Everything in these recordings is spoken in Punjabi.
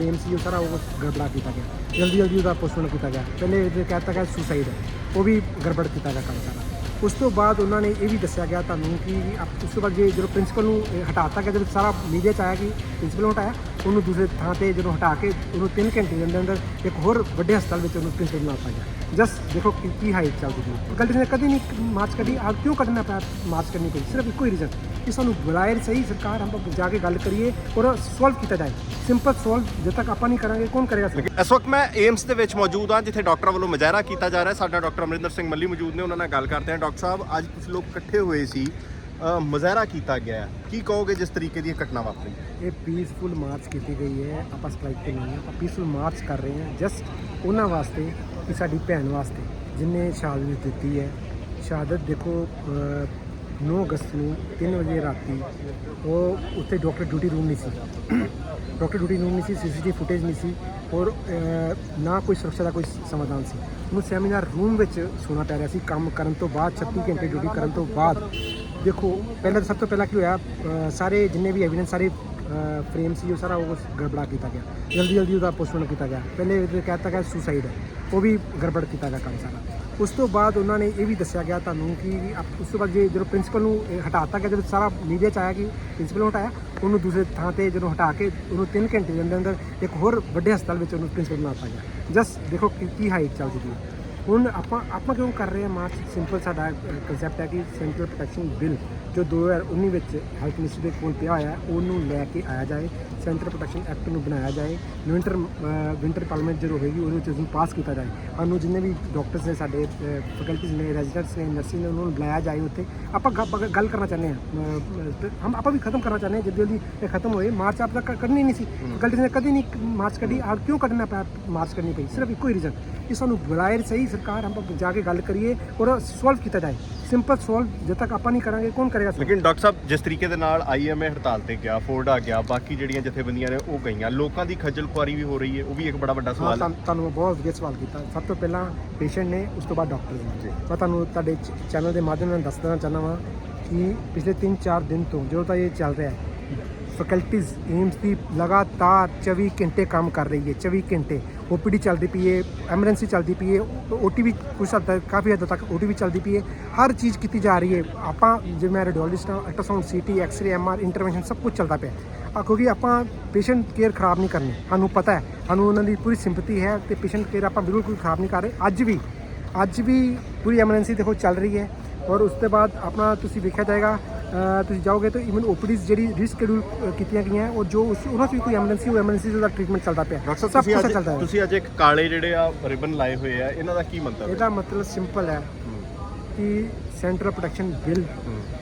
ਫਰੇਮ ਸੀ, ਉਹ ਸਾਰਾ ਉਹ ਗੜਬੜਾ ਕੀਤਾ ਗਿਆ। ਜਲਦੀ ਜਲਦੀ ਉਹਦਾ ਪੋਸਟਮਾਰਟਮ ਕੀਤਾ ਗਿਆ। ਪਹਿਲੇ ਇਹ ਕਹਿਤਾ ਗਿਆ ਸੁਸਾਈਡ ਹੈ। ਉਹ ਵੀ ਗੜਬੜ ਕੀਤਾ ਗਿਆ ਕੰਮ ਸਾਰਾ। ਉਸ ਤੋਂ ਬਾਅਦ ਉਹਨਾਂ ਨੇ ਇਹ ਵੀ ਦੱਸਿਆ ਗਿਆ ਤੁਹਾਨੂੰ ਕਿ ਆਪ- ਉਸ ਤੋਂ ਬਾਅਦ ਜੇ ਜਦੋਂ ਪ੍ਰਿੰਸੀਪਲ ਨੂੰ ਇਹ ਹਟਾਤਾ ਗਿਆ, ਜਦੋਂ ਸਾਰਾ ਮੀਡੀਆ ਚ ਆਇਆ ਕਿ ਪ੍ਰਿੰਸੀਪਲ ਨੂੰ ਹਟਾਇਆ, ਉਹਨੂੰ ਦੂਸਰੇ ਥਾਂ ਤੇ ਜਦੋਂ ਹਟਾ ਕੇ ਉਹਨੂੰ 3 ਘੰਟੇ ਦੇ ਅੰਦਰ ਅੰਦਰ ਇੱਕ ਹੋਰ ਵੱਡੇ ਹਸਪਤਾਲ ਵਿੱਚ ਉਹਨੂੰ ਪ੍ਰਿੰਸੀਪਲ ਬਣਾਤਾ ਗਿਆ। ਜਸਟ ਦੇਖੋ ਕਿ ਕੀ ਹਾਈਟ ਚੱਲਦੀ ਪਈ ਗਲਤੀ ਨੇ ਕਦੀ ਨਹੀਂ ਮਾਰਚ ਕੱਢੀ ਆ ਕਿਉਂ ਕੱਢਣਾ ਪਿਆ ਮਾਰਚ ਕਰਨੀ ਪਈ ਸਿਰਫ ਇੱਕੋ ਹੀ ਰੀਜ਼ਨ ਕਿ ਸਾਨੂੰ ਬੁਲਾਏ ਸਹੀ ਸਰਕਾਰ ਹਮ ਜਾ ਕੇ ਗੱਲ ਕਰੀਏ ਔਰ ਸੋਲਵ ਕੀਤਾ ਜਾਏ ਸਿੰਪਲ ਸੋਲਵ ਜਦ ਤੱਕ ਆਪਾਂ ਨਹੀਂ ਕਰਾਂਗੇ ਕੌਣ ਕਰੇਗਾ? ਇਸ ਵਕਤ ਮੈਂ ਏਮਸ ਦੇ ਵਿੱਚ ਮੌਜੂਦ ਹਾਂ ਜਿੱਥੇ ਡਾਕਟਰ ਵੱਲੋਂ ਮੁਜ਼ਾਹਰਾ ਕੀਤਾ ਜਾ ਰਿਹਾ ਸਾਡਾ ਡਾਕਟਰ ਅਮਰਿੰਦਰ ਸਿੰਘ ਮੱਲੀ ਮੌਜੂਦ ਨੇ ਉਹਨਾਂ ਨਾਲ ਗੱਲ ਕਰਦੇ ਹਾਂ ਡਾਕਟਰ ਸਾਹਿਬ ਅੱਜ ਕੁਝ ਲੋਕ ਇਕੱਠੇ ਹੋਏ ਸੀ ਮੁਜ਼ਾਹਰਾ ਕੀਤਾ ਗਿਆ। ਕੀ ਕਹੋਗੇ ਜਿਸ ਤਰੀਕੇ ਦੀ ਇਹ ਘਟਨਾ ਵਾਪਰੀ ਇਹ ਪੀਸਫੁਲ ਮਾਰਚ ਕੀਤੀ ਗਈ ਹੈ। ਆਪਾਂ ਸਟ੍ਰਾਈਕ ਤੇ ਨਹੀਂ ਆਪਾਂ ਪੀਸਫੁਲ ਮਾਰਚ ਕਰ ਰਹੇ ਹਾਂ। ਜਸਟ ਉਹਨਾਂ ਵਾਸਤੇ ਕਿ ਸਾਡੀ ਭੈਣ ਵਾਸਤੇ ਜਿਨੇ ਸ਼ਹਾਦਤ ਦਿੱਤੀ ਹੈ। ਸ਼ਹਾਦਤ ਦੇਖੋ ਅਹ, 9 ਅਗਸਤ ਨੂੰ 3 ਵਜੇ ਰਾਤੀ ਉਹ ਉੱਥੇ ਡਾਕਟਰ ਡਿਊਟੀ ਰੂਮ ਨਹੀਂ ਸੀ। ਡਾਕਟਰ ਡਿਊਟੀ ਰੂਮ ਨਹੀਂ ਸੀ ਸੀਸੀਟੀਵੀ ਫੁਟੇਜ ਨਹੀਂ ਸੀ ਔਰ ਨਾ ਕੋਈ ਸੁਰੱਖਿਆ ਦਾ ਕੋਈ ਸਮਾਧਾਨ ਸੀ। ਉਹਨੂੰ ਸੈਮੀਨਾਰ ਰੂਮ ਵਿੱਚ ਸੋਣਾ ਪੈ ਰਿਹਾ ਸੀ ਕੰਮ ਕਰਨ ਤੋਂ ਬਾਅਦ 36 ਘੰਟੇ ਡਿਊਟੀ ਕਰਨ ਤੋਂ ਬਾਅਦ। ਦੇਖੋ ਪਹਿਲਾਂ ਤਾਂ ਸਭ ਤੋਂ ਪਹਿਲਾਂ ਕੀ ਹੋਇਆ ਸਾਰੇ ਜਿੰਨੇ ਵੀ ਐਵੀਡੈਂਸ ਸਾਰੇ ਫਰੇਮ ਸੀ, ਉਹ ਸਾਰਾ ਉਹ ਗੜਬੜਾ ਕੀਤਾ ਗਿਆ। ਜਲਦੀ ਜਲਦੀ ਉਹਦਾ ਪੋਸਟਪੋਨ ਕੀਤਾ ਗਿਆ। ਪਹਿਲੇ ਇਹ ਕਹਿਤਾ ਗਿਆ ਸੁਸਾਈਡ ਹੈ। ਉਹ ਵੀ ਗੜਬੜ ਕੀਤਾ ਗਿਆ ਕੰਮ ਸਾਰਾ। ਉਸ ਤੋਂ ਬਾਅਦ ਉਹਨਾਂ ਨੇ ਇਹ ਵੀ ਦੱਸਿਆ ਗਿਆ ਤੁਹਾਨੂੰ ਕਿ ਉਸ ਤੋਂ ਬਾਅਦ ਜੇ ਜਦੋਂ ਪ੍ਰਿੰਸੀਪਲ ਨੂੰ ਇਹ ਹਟਾਤਾ ਗਿਆ, ਜਦੋਂ ਸਾਰਾ ਮੀਡੀਆ ਚ ਆਇਆ ਕਿ ਪ੍ਰਿੰਸੀਪਲ ਨੂੰ ਹਟਾਇਆ, ਉਹਨੂੰ ਦੂਸਰੇ ਥਾਂ ਤੇ ਜਦੋਂ ਹਟਾ ਕੇ ਉਹਨੂੰ 3 ਘੰਟੇ ਦੇ ਅੰਦਰ ਅੰਦਰ ਇੱਕ ਹੋਰ ਵੱਡੇ ਹਸਪਤਾਲ ਵਿੱਚ ਉਹਨੂੰ ਪ੍ਰਿੰਸੀਪਲ ਬਣਾਤਾ ਗਿਆ ਜਸਟ ਦੇਖੋ ਕਿ ਕੀ ਹਾਈਟ ਚੱਲ ਪਈ ਹੈ। ਹੁਣ ਆਪਾਂ ਆਪਾਂ ਕਿਉਂ ਕਰ ਰਹੇ ਹਾਂ ਮਾਰਚ? ਸਿੰਪਲ ਸਾਡਾ ਕਨਸੈਪਟ ਹੈ ਕਿ ਸੈਂਟਰਲ ਪ੍ਰੋਟੈਕਸ਼ਨ ਬਿੱਲ ਜੋ 2019 ਵਿੱਚ ਹੈਲਥ ਮਿਨਿਸਟਰ ਦੇ ਕੋਲ ਪਿਆ ਹੋਇਆ ਉਹਨੂੰ ਲੈ ਕੇ ਆਇਆ ਜਾਏ ਸੈਂਟਰਲ ਪ੍ਰੋਟੈਕਸ਼ਨ ਐਕਟ ਨੂੰ ਬਣਾਇਆ ਜਾਏ ਵਿੰਟਰ ਵਿੰਟਰ ਪਾਰਲੀਮੈਂਟ ਜਦੋਂ ਹੋਏਗੀ ਉਹਦੇ ਵਿੱਚ ਉਸਨੂੰ ਪਾਸ ਕੀਤਾ ਜਾਏ। ਸਾਨੂੰ ਜਿੰਨੇ ਵੀ ਡਾਕਟਰਸ ਨੇ ਸਾਡੇ ਫੈਕਲਟੀਜ਼ ਨੇ ਰੈਜ਼ੀਡੈਂਟਸ ਨੇ ਨਰਸਿੰਗ ਨੇ ਉਹਨਾਂ ਨੂੰ ਬੁਲਾਇਆ ਜਾਏ ਉੱਥੇ। ਆਪਾਂ ਗੱਲ ਕਰਨਾ ਚਾਹੁੰਦੇ ਹਾਂ ਹਮ ਆਪਾਂ ਵੀ ਖਤਮ ਕਰਨਾ ਚਾਹੁੰਦੇ ਹਾਂ ਜਲਦੀ ਜਲਦੀ ਇਹ ਖਤਮ ਹੋਏ। ਮਾਰਚ ਆਪ ਤੱਕ ਕਰਨੀ ਨਹੀਂ ਸੀ। ਫੈਕਲਟੀਜ਼ ਨੇ ਕਦੀ ਨਹੀਂ ਮਾਰਚ ਕੱਢੀ ਆ ਕਿਉਂ ਕੱਢਣਾ ਪਿਆ ਮਾਰਚ ਕਰਨੀ ਪਈ? ਸਿਰਫ ਇੱਕੋ ਹੀ ਰੀਜ਼ਨ ਕਿ ਸਾਨੂੰ ਬੁਲਾਏ ਸਹੀ ਸਰਕਾਰ ਹਮ ਜਾ ਕੇ ਗੱਲ ਕਰੀਏ ਔਰ ਸੋਲਵ ਕੀਤਾ ਜਾਏ ਸਿੰਪਲ ਸੋਲਵ ਜਦ ਤੱਕ ਆਪਾਂ ਨਹੀਂ ਕਰਾਂਗੇ ਕੌਣ ਕਰੇਗਾ? ਲੇਕਿਨ ਡਾਕਟਰ ਸਾਹਿਬ ਜਿਸ ਤਰੀਕੇ ਦੇ ਨਾਲ ਆਈਐਮਏ ਹੜਤਾਲ ਤੇ ਗਿਆ ਫੋਰਡਾ ਗਿਆ ਬਾਕੀ ਜਿਹੜੀਆਂ ਜਥੇਬੰਦੀਆਂ ਨੇ ਉਹ ਗਈਆਂ ਲੋਕਾਂ ਦੀ ਖੱਜਲ ਖੁਆਰੀ ਵੀ ਹੋ ਰਹੀ ਹੈ ਉਹ ਵੀ ਇੱਕ ਬੜਾ ਵੱਡਾ ਹਾਂ ਸਵਾਲ ਹੈ ਤੁਹਾਨੂੰ ਬਹੁਤ ਵਧੀਆ ਸਵਾਲ ਕੀਤਾ ਸਭ ਤੋਂ ਪਹਿਲਾਂ ਪੇਸ਼ੈਂਟ ਨੇ ਉਸ ਤੋਂ ਬਾਅਦ ਡਾਕਟਰ ਨੇ ਜੀ। ਮੈਂ ਤੁਹਾਨੂੰ ਤੁਹਾਡੇ ਚੈਨਲ ਦੇ ਮਾਧਿਅਮ ਨਾਲ ਦੱਸ ਦੇਣਾ ਚਾਹੁੰਦਾ ਵਾਂ ਕਿ ਪਿਛਲੇ 3-4 ਦਿਨ ਤੋਂ ਜਦੋਂ ਤਾਂ ਇਹ ਚੱਲ ਰਿਹਾ ਹੈ ਫੈਕਲਟੀਜ਼ ਏਮਸ ਦੀ ਲਗਾਤਾਰ 24 ਘੰਟੇ ਕੰਮ ਕਰ ਰਹੀ ਹੈ 24 ਘੰਟੇ। ਓਪੀਡੀ ਚੱਲਦੀ ਪਈ ਹੈ, ਐਮਰਜੈਂਸੀ ਚੱਲਦੀ ਪਈ ਹੈ ਓਟੀਵੀ ਕੁਛ ਹੱਦ ਤੱਕ, ਕਾਫੀ ਹੱਦ ਤੱਕ ਓਟੀਵੀ ਚੱਲਦੀ ਪਈ ਹੈ। ਹਰ ਚੀਜ਼ ਕੀਤੀ ਜਾ ਰਹੀ ਹੈ। ਆਪਾਂ ਜਿਵੇਂ ਮੈਂ ਰੇਡੀਓਲੋਜਿਸਟ ਹਾਂ ultrasound CT X-ray MR intervention ਸਭ ਕੁਝ ਚੱਲਦਾ ਪਿਆ। ਆ ਕਿਉਂਕਿ ਆਪਾਂ ਪੇਸ਼ੈਂਟ ਕੇਅਰ ਖਰਾਬ ਨਹੀਂ ਕਰਨੀ। ਸਾਨੂੰ ਪਤਾ ਹੈ, ਸਾਨੂੰ ਉਹਨਾਂ ਦੀ ਪੂਰੀ ਸਿੰਪਥੀ ਹੈ ਤੇ ਪੇਸ਼ੈਂਟ ਕੇਅਰ ਆਪਾਂ ਬਿਲਕੁਲ ਕੋਈ ਖਰਾਬ ਨਹੀਂ ਕਰ ਰਹੇ। ਅੱਜ ਵੀ ਅੱਜ ਵੀ ਪੂਰੀ ਐਮਰਜੈਂਸੀ ਦੇਖੋ ਚੱਲ ਰਹੀ ਹੈ। ਔਰ ਉਸ ਤੋਂ ਬਾਅਦ ਆਪਣਾ ਤੁਸੀਂ ਵੇਖਿਆ ਜਾਏਗਾ ਤੁਸੀਂ ਜਾਓਗੇ ਤਾਂ ਇਵਨ ਓਪੀਡੀਜ਼ ਜਿਹੜੀ ਰੀਸ਼ਡਿਊਲ ਕੀਤੀਆਂ ਗਈਆਂ ਹੈ, ਔਰ ਜੋ ਉਸ ਉਹਨਾਂ 'ਚ ਵੀ ਕੋਈ ਐਮਰਜੈਂਸੀ ਉਹ ਐਮਰਜੈਂਸੀ ਦਾ ਟ੍ਰੀਟਮੈਂਟ ਚੱਲਦਾ ਪਿਆ। ਡਾਕਟਰ ਸਾਹਿਬ ਸਭ ਤੁਸੀਂ ਅੱਜ ਚੱਲਦਾ ਹੈ। ਤੁਸੀਂ ਅੱਜ ਇੱਕ ਕਾਲੇ ਜਿਹੜੇ ਆ ਰਿਬਨ ਲਾਏ ਹੋਏ ਆ ਇਹਨਾਂ ਦਾ ਕੀ ਮੰਤਵ ਹੈ? ਇਹਦਾ ਮਤਲਬ ਸਿੰਪਲ ਹੈ ਕਿ ਸੈਂਟਰਲ ਪ੍ਰੋਟੈਕਸ਼ਨ ਬਿੱਲ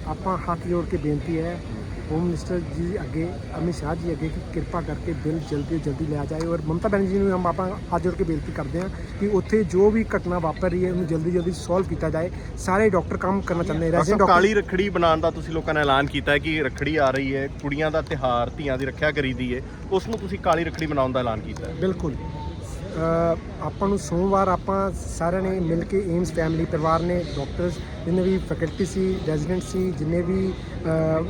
ਆਪਾਂ ਹੱਥ ਜੋੜ ਕੇ ਬੇਨਤੀ ਹੈ। ਹੋਮ ਮਿਨਿਸਟਰ ਜੀ ਅੱਗੇ ਅਮਿਤ ਸ਼ਾਹ ਜੀ ਅੱਗੇ ਕਿ ਕਿਰਪਾ ਕਰਕੇ ਬਿੱਲ ਜਲਦੀ ਤੋਂ ਜਲਦੀ ਲਿਆ ਜਾਏ ਔਰ ਮਮਤਾ ਬੈਨਰਜੀ ਨੂੰ ਹਮ ਆਪਾਂ ਹੱਥ ਜੋੜ ਕੇ ਬੇਨਤੀ ਕਰਦੇ ਹਾਂ ਕਿ ਉੱਥੇ ਜੋ ਵੀ ਘਟਨਾ ਵਾਪਰ ਰਹੀ ਹੈ ਉਹਨੂੰ ਜਲਦੀ ਜਲਦੀ ਸੋਲਵ ਕੀਤਾ ਜਾਏ। ਸਾਰੇ ਡਾਕਟਰ ਕੰਮ ਕਰਨਾ ਚਾਹੁੰਦੇ ਰੈਜ਼ੀਡੈਂਟ ਸਾਹਿਬ ਡਾਕਟਰ ਕਾਲੀ ਰੱਖੜੀ ਬਣਾਉਣ ਦਾ ਤੁਸੀਂ ਲੋਕਾਂ ਨੇ ਐਲਾਨ ਕੀਤਾ ਹੈ ਕਿ ਰੱਖੜੀ ਆ ਰਹੀ ਹੈ ਕੁੜੀਆਂ ਦਾ ਤਿਹਾਰ ਧੀਆਂ ਦੀ ਰੱਖਿਆ ਕਰੀਦੀ ਹੈ ਉਸ ਨੂੰ ਤੁਸੀਂ ਕਾਲੀ ਰੱਖੜੀ ਬਣਾਉਣ ਦਾ ਐਲਾਨ ਕੀਤਾ ਹੈ। ਬਿਲਕੁਲ। ਆਪਾਂ ਨੂੰ ਸੋਮਵਾਰ ਆਪਾਂ ਸਾਰਿਆਂ ਨੇ ਮਿਲ ਕੇ ਏਮਸ ਫੈਮਿਲੀ ਪਰਿਵਾਰ ਨੇ ਡਾਕਟਰਸ ਜਿੰਨੇ ਵੀ ਫੈਕਲਟੀ ਸੀ ਰੈਜ਼ੀਡੈਂਟ ਸੀ, ਜਿੰਨੇ ਵੀ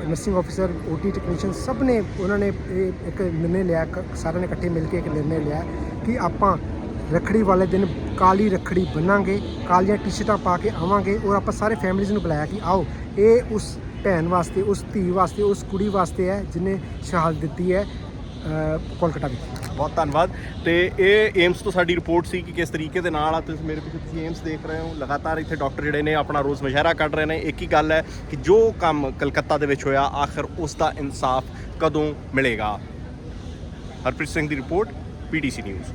ਨਰਸਿੰਗ ਆਫੀਸਰ ਓਟੀ ਟੈਕਨੀਸ਼ੀਅਨ ਸਭ ਨੇ ਉਹਨਾਂ ਨੇ ਇਹ ਇੱਕ ਨਿਰਣੇ ਲਿਆ ਕ- ਸਾਰਿਆਂ ਨੇ ਇਕੱਠੇ ਮਿਲ ਕੇ ਇੱਕ ਨਿਰਣੇ ਲਿਆ ਕਿ ਆਪਾਂ ਰੱਖੜੀ ਵਾਲੇ ਦਿਨ ਕਾਲੀ ਰੱਖੜੀ ਬੰਨਾਂਗੇ, ਕਾਲੀਆਂ ਟੀ-ਸ਼ਰਟਾਂ ਪਾ ਕੇ ਆਵਾਂਗੇ ਔਰ ਆਪਾਂ ਸਾਰੇ ਫੈਮਿਲੀਜ਼ ਨੂੰ ਬੁਲਾਇਆ ਕਿ ਆਓ, ਇਹ ਉਸ ਭੈਣ ਵਾਸਤੇ, ਉਸ ਧੀ ਵਾਸਤੇ, ਉਸ ਕੁੜੀ ਵਾਸਤੇ ਹੈ ਜਿਹਨੇ ਸ਼ਹਾਦਤ ਦਿੱਤੀ ਹੈ ਕੋਲਕਾਤਾ ਵਿੱਚ। ਬਹੁਤ ਧੰਨਵਾਦ। ਤੇ ਇਹ ਏਮਸ ਤੋਂ ਸਾਡੀ ਰਿਪੋਰਟ ਸੀ ਕਿ ਕਿਸ ਤਰੀਕੇ ਦੇ ਨਾਲ ਆ, ਤੁਸੀਂ ਮੇਰੇ ਪਿੱਛੇ ਤੁਸੀਂ ਏਮਸ ਦੇਖ ਰਹੇ ਹੋ। ਲਗਾਤਾਰ ਇੱਥੇ ਡਾਕਟਰ ਜਿਹੜੇ ਨੇ ਆਪਣਾ ਰੋਜ਼ ਮੁਜ਼ਾਹਰਾ ਕੱਢ ਰਹੇ ਨੇ। ਇੱਕ ਹੀ ਗੱਲ ਹੈ ਕਿ ਜੋ ਕੰਮ ਕਲਕੱਤਾ ਦੇ ਵਿੱਚ ਹੋਇਆ, ਆਖਰ ਉਸ ਦਾ ਇਨਸਾਫ ਕਦੋਂ ਮਿਲੇਗਾ? ਹਰਪ੍ਰੀਤ ਸਿੰਘ ਦੀ ਰਿਪੋਰਟ ਪੀਟੀਸੀ ਨਿਊਜ਼